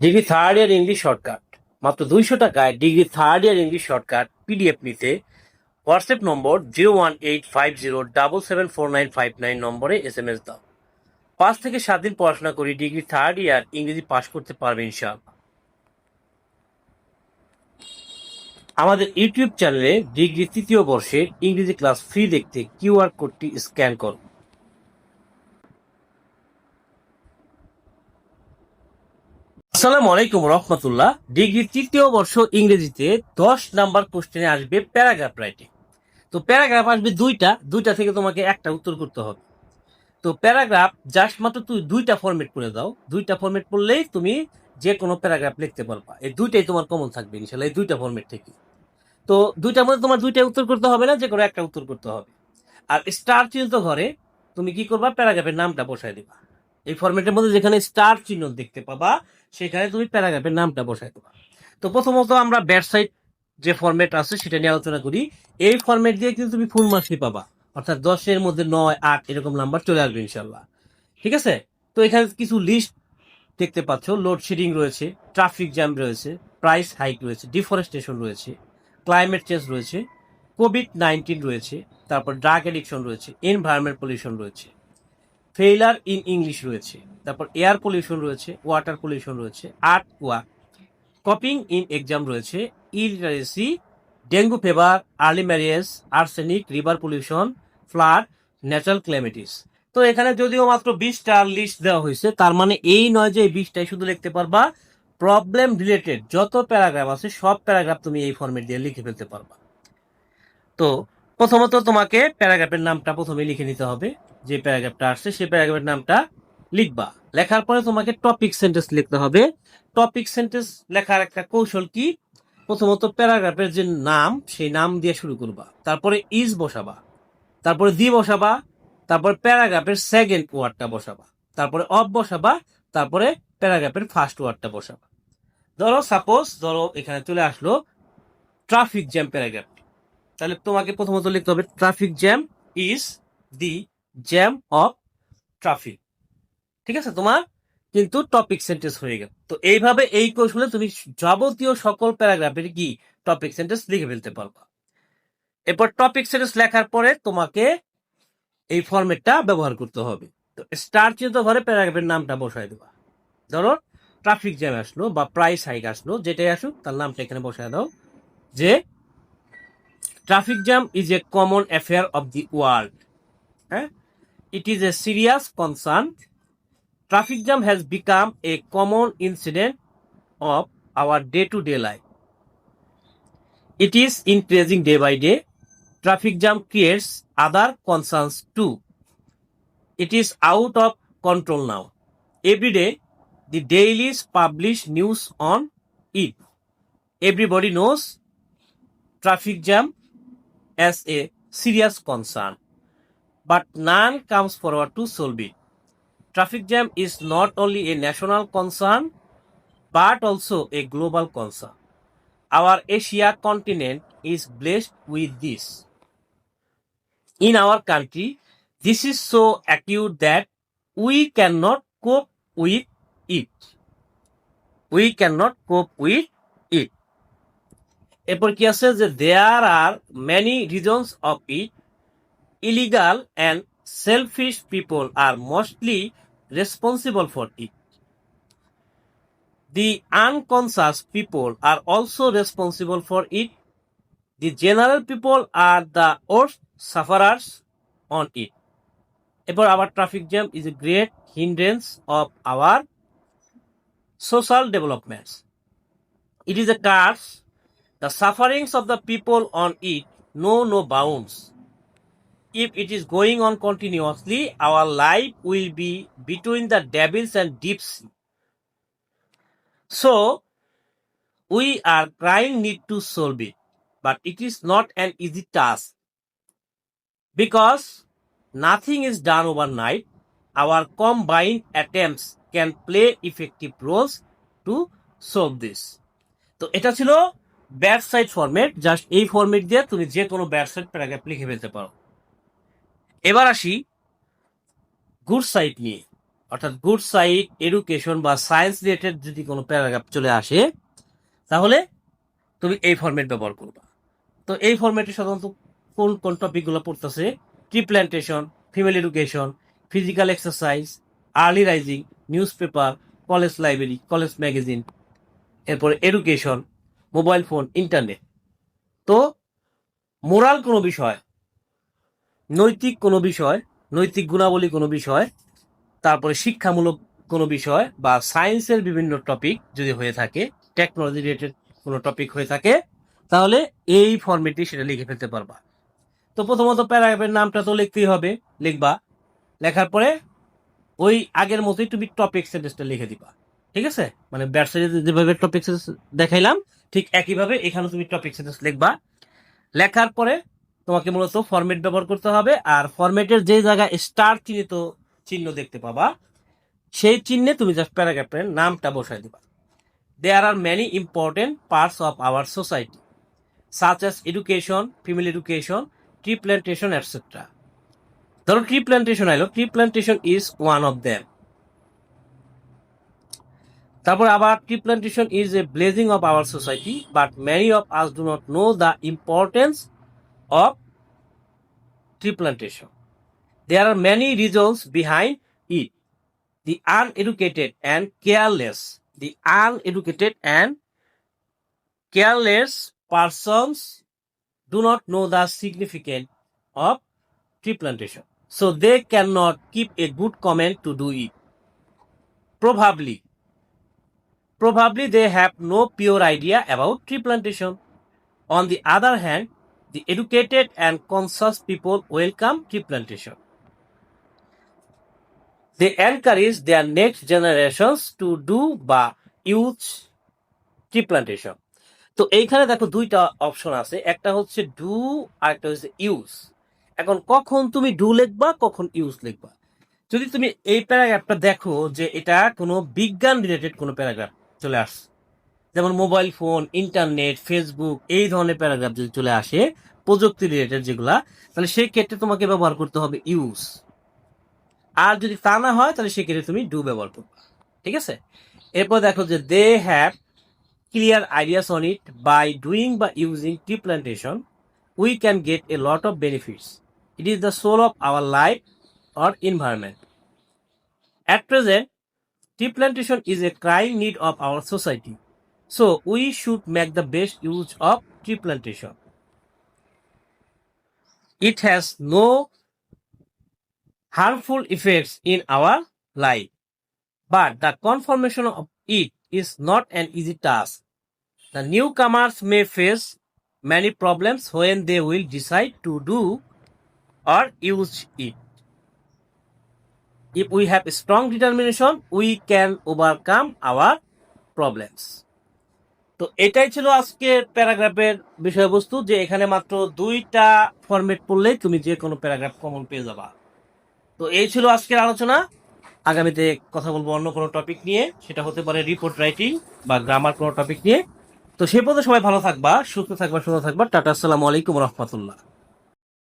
Degree third year English shortcut. মাত্র দুইশো টাকায় degree third year English shortcut PDF নিতে WhatsApp number zero one eight five zero double seven four nine five nine নম্বরে S M S দাও। পাঁচ থেকে সাত দিন পড়াশোনা করি ডিগ্রি থার্ড ইয়ার ইংরেজি পাশ করতে পারবে ইনশাআল্লাহ। আমাদের ইউটিউব চ্যানেলে ডিগ্রি তৃতীয় বর্ষের ইংরেজি ক্লাস ফ্রি দেখতে কিউআর কোডটি স্ক্যান করুন আসসালামু আলাইকুম রহমতুল্লাহ। ডিগ্রি তৃতীয় বর্ষ ইংরেজিতে দশ নাম্বার কোশ্চেনে আসবে প্যারাগ্রাফ রাইটিং। তো প্যারাগ্রাফ আসবে দুইটা দুইটা থেকে তোমাকে একটা উত্তর করতে হবে। তো প্যারাগ্রাফ জাস্ট মাত্র তুই দুইটা ফরম্যাট করে দাও। দুইটা ফরম্যাট পড়লেই তুমি যে কোনো প্যারাগ্রাফ লিখতে পারবা। এই দুইটাই তোমার কমন থাকবে ইনশাল্লাহ এই দুইটা ফরম্যাট থেকে তো দুইটার মধ্যে তোমার দুইটা উত্তর করতে হবে না যে কোনো একটা উত্তর করতে হবে। আর স্টার চিহ্নিত ঘরে তুমি কি করবা? প্যারাগ্রাফের নামটা বসায় দিবা। এই ফরম্যাটের মধ্যে যেখানে স্টার চিহ্ন দেখতে পাবা সেখানে তুমি প্যারাগ্রাফের নামটা বসাই দেবা। তো প্রথমত আমরা ব্যাটসাইড যে ফরম্যাট আছে সেটা নিয়ে আলোচনা করি। এই ফরম্যাট দিয়ে কিন্তু তুমি ফুল মার্কসই পাবা। অর্থাৎ দশের মধ্যে নয়, আট এরকম নাম্বার চলে আসবে ইনশাল্লাহ ঠিক আছে? তো এখানে কিছু লিস্ট দেখতে পাচ্ছ। লোডশেডিং রয়েছে ট্রাফিক জ্যাম রয়েছে প্রাইস হাইক রয়েছে ডিফরেস্টেশন রয়েছে ক্লাইমেট চেঞ্জ রয়েছে কোভিড নাইন্টিন রয়েছে, তারপর ড্রাগ এডিকশন রয়েছে এনভায়রনমেন্ট পলিউশন রয়েছে। ফেইলার ইন ইংলিশ রয়েছে, তারপর এয়ার পলিউশন রয়েছে ওয়াটার পলিউশন রয়েছে art walk copying in exam রয়েছে illiteracy dengue fever early marriage arsenic river pollution flood natural calamities তো এখানে যদিও মাত্র বিশটা লিস্ট দেওয়া হয়েছে, তার মানে এই নয় যে এই বিশটাই শুধু লিখতে পারবা। প্রবলেম রিলেটেড যত প্যারাগ্রাফ আছে, সব প্যারাগ্রাফ তুমি এই ফর্মেট দিয়ে লিখে ফেলতে পারবা। তো প্রথমত তোমাকে প্যারাগ্রাফের নামটা প্রথমে লিখে নিতে হবে। যে প্যারাগ্রাফটা আসছে, সেই প্যারাগ্রাফের নামটা লিখবা। লেখার পরে তোমাকে টপিক সেন্টেন্স লিখতে হবে। টপিক সেন্টেন্স লেখার একটা কৌশল কি? প্রথমত প্যারাগ্রাফের যে নাম, সেই নাম দিয়ে শুরু করবা। তারপরে ইজ বসাবা। তারপরে দি বসাবা। তারপর প্যারাগ্রাফের সেকেন্ড ওয়ার্ডটা বসাবা। তারপরে অফ বসাবা। তারপরে প্যারাগ্রাফের ফার্স্ট ওয়ার্ডটা বসাবা। ধরো সাপোজ ধরো, এখানে চলে আসলো ট্রাফিক জ্যাম প্যারাগ্রাফ। তাহলে তোমাকে প্রথমত লিখতে হবে traffic jam is the jam of traffic. ঠিক আছে? তোমার কিন্তু টপিক সেন্টেন্স হয়ে গেল। তো এইভাবে এই কৌশলে তুমি যাবতীয় সকল প্যারাগ্রাফের কি টপিক সেন্টেন্স লিখে ফেলতে পারবা। এরপর টপিক সেন্টেন্স লেখার পরে তোমাকে এই ফরম্যাটটা ব্যবহার করতে হবে। তো স্টার চিহ্নিত ঘরে প্যারাগ্রাফের নামটা বসায় দেবা। ধরো ট্রাফিক জ্যাম আসলো বা প্রাইস হাইক আসলো, যেটাই আসুক, তার নামটা এখানে বসায় দাও। যে traffic jam is a common affair of the world হ্যাঁ? it is a serious concern. Traffic jam has become a common incident of our day to day life. It is increasing day by day. Traffic jam creates other concerns too. It is out of control now. Every day, the dailies publish news on it. Everybody knows traffic jam as a serious concern but none comes forward to solve it traffic jam is not only a national concern but also a global concern. Our Asia continent is blessed with this. In our country, this is so acute that we cannot cope with it. We cannot cope with it. এরপর কি আছে যে there are many reasons of it illegal and selfish people are mostly responsible for it. The unconscious people are also responsible for it. The general people are the worst sufferers on it. এরপর our traffic jam is a great hindrance of our social developments. It is a curse. The sufferings of the people on it know no bounds If it is going on continuously, our life will be between the devils and deep sea. So, we are trying need to solve it, but it is not an easy task. Because nothing is done overnight, our combined attempts can play effective roles to solve this. তো এটা ছিল bat side format just এই format দিয়ে তুমি যে কোনো bat side paragraph লিখে ফেলতে পারো এবার আসি গুড সাইড নিয়ে। অর্থাৎ গুড সাইড এডুকেশন বা সায়েন্স রিলেটেড যদি কোনো প্যারাগ্রাফ চলে আসে, তাহলে তুমি এই ফরম্যাট ব্যবহার করবা। তো এই ফরম্যাটে সাধারণত কোন কোন টপিকগুলো পড়তেছে? Tree plantation female education physical exercise early rising news paper college library college magazine এরপরে এডুকেশন মোবাইল ফোন ইন্টারনেট তো মোরাল কোনো বিষয় নৈতিক কোনো বিষয়, নৈতিক গুণাবলী কোনো বিষয়, তারপরে শিক্ষামূলক কোনো বিষয় বা সায়েন্সের বিভিন্ন টপিক যদি হয়ে থাকে টেকনোলজি রিলেটেড কোনো টপিক হয়ে থাকে, তাহলে এই ফর্মেটে সেটা লিখে ফেলতে পারবা। তো প্রথমত প্যারাগ্রাফের নামটা তো লিখতেই হবে, লিখবা। লেখার পরে ওই আগের মতোই তুমি টপিক সেন্টেন্সটা লিখে দিবা। ঠিক আছে? মানে ব্যাটসাইডে যেভাবে টপিক সেন্টেন্স দেখাইলাম, ঠিক একইভাবে এখানে তুমি টপিক সেন্টেন্স লিখবা। লেখার পরে তোমাকে মূলত ফরম্যাট ব্যবহার করতে হবে, আর ফরম্যাটের যে জায়গায় স্টার চিহ্নিত চিহ্ন দেখতে পাবা, সেই চিহ্নে তুমি জাস্ট প্যারাগ্রাফের নামটা বসাই দিবা। There are many important parts of our society such as education female education tree plantation etcetera ধরো ট্রি প্ল্যান্টেশন আইলো tree plantation is one of them তারপর আবার tree plantation is a blessing of our society but many of us do not know the importance of tree plantation. There are many reasons behind it. The uneducated and careless, the uneducated and careless persons do not know the significance of tree plantation. So they cannot keep a good comment to do it. Probably, probably they have no pure idea about tree plantation. On the other hand, the educated and conscious people welcome tree plantation. They encourage their next generations to do বা use tree plantation. তো এইখানে দেখো দুইটা option আছে একটা হচ্ছে do আর একটা হচ্ছে ইউজ এখন কখন তুমি ডু লিখবা কখন ইউজ লিখবা যদি তুমি এই প্যারাগ্রাফটা দেখো যে এটা কোনো বিজ্ঞান রিলেটেড কোনো প্যারাগ্রাফ চলে আসছে যেমন মোবাইল ফোন, ইন্টারনেট, ফেসবুক, এই ধরনের প্যারাগ্রাফ যদি চলে আসে, প্রযুক্তি রিলেটেড যেগুলা, তাহলে সেই ক্ষেত্রে তোমাকে ব্যবহার করতে হবে ইউজ আর যদি তা না হয়, তাহলে সেক্ষেত্রে তুমি ডু ব্যবহার করবে। ঠিক আছে? এরপর দেখো যে they have clear ideas on it by doing বা using tree plantation we can get a lot of benefits it is the soul of our life or environment at present tree plantation is a prime need of our society So we should make the best use of tree plantation. It has no harmful effects in our life, but the conformation of it is not an easy task. The newcomers may face many problems when they will decide to do or use it. If we have strong determination, we can overcome our problems. তো এটাই ছিল আজকের প্যারাগ্রাফের বিষয়বস্তু যে এখানে মাত্র দুইটা format পড়লেই তুমি যে কোনো প্যারাগ্রাফ কমন পেয়ে যাবা। তো এই ছিল আজকের আলোচনা। আগামীতে কথা বলব অন্য কোনো টপিক নিয়ে। সেটা হতে পারে রিপোর্ট রাইটিং বা গ্রামার কোনো টপিক নিয়ে। তো সে পথে সবাই ভালো থাকবা, সুস্থ থাকবা সুস্থ থাকবা। টাটা, আসসালামু আলাইকুম রহমতুল্লাহ।